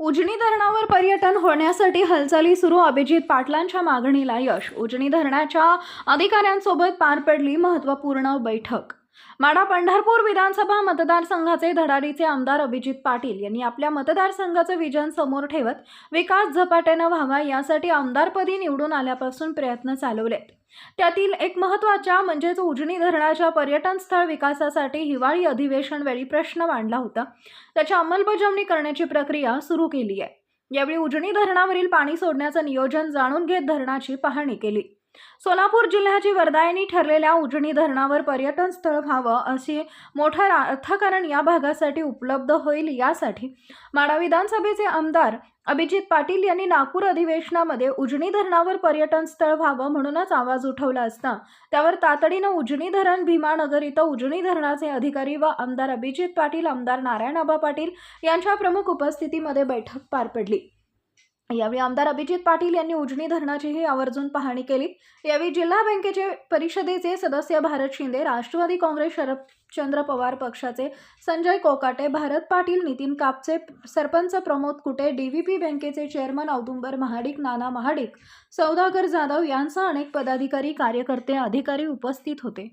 उजनी धरणावर पर्यटन होण्यासाठी हालचाली सुरू. अभिजित पाटलांच्या मागणीला यश. उजनी धरणाच्या अधिकाऱ्यांसोबत पार पडली महत्त्वपूर्ण बैठक. माडा पंढरपूर विधानसभा मतदारसंघाचे धडाडीचे आमदार अभिजित पाटील यांनी आपल्या मतदारसंघाचं विजन समोर ठेवत विकास झपाट्यानं व्हावा यासाठी आमदारपदी निवडून आल्यापासून प्रयत्न चालवलेत. त्यातील एक महत्त्वाच्या म्हणजेच उजनी धरणाच्या पर्यटन स्थळ विकासासाठी हिवाळी अधिवेशन वेळी प्रश्न मांडला होता. त्याची अंमलबजावणी करण्याची प्रक्रिया सुरू केली आहे. यावेळी उजनी धरणावरील पाणी सोडण्याचं नियोजन जाणून घेत धरणाची पाहणी केली. सोलापूर जिल्ह्याची वरदायनी ठरलेल्या उजनी धरणावर पर्यटन स्थळ व्हावं असे मोठं अर्थकारण या भागासाठी उपलब्ध होईल यासाठी माडा विधानसभेचे आमदार अभिजित पाटील यांनी नागपूर अधिवेशनामध्ये उजनी धरणावर पर्यटन स्थळ व्हावं म्हणूनच आवाज उठवला असता त्यावर तातडीनं उजनी धरण भीमानगर इथं उजनी धरणाचे अधिकारी व आमदार अभिजित पाटील आमदार नारायणआबा पाटील यांच्या प्रमुख उपस्थितीमध्ये बैठक पार पडली. यावेळी आमदार अभिजित पाटील यांनी उजनी धरणाचीही आवर्जून पाहणी केली. यावेळी जिल्हा बँकेचे परिषदेचे सदस्य भारत शिंदे राष्ट्रवादी काँग्रेस शरदचंद्र पवार पक्षाचे संजय कोकाटे भारत पाटील नितीन कापचे सरपंच प्रमोद कुटे डीव्हीपी बँकेचे चेअरमन औदुंबर महाडिक नाना महाडिक सौदागर जाधव यांसह अनेक पदाधिकारी कार्यकर्ते अधिकारी उपस्थित होते.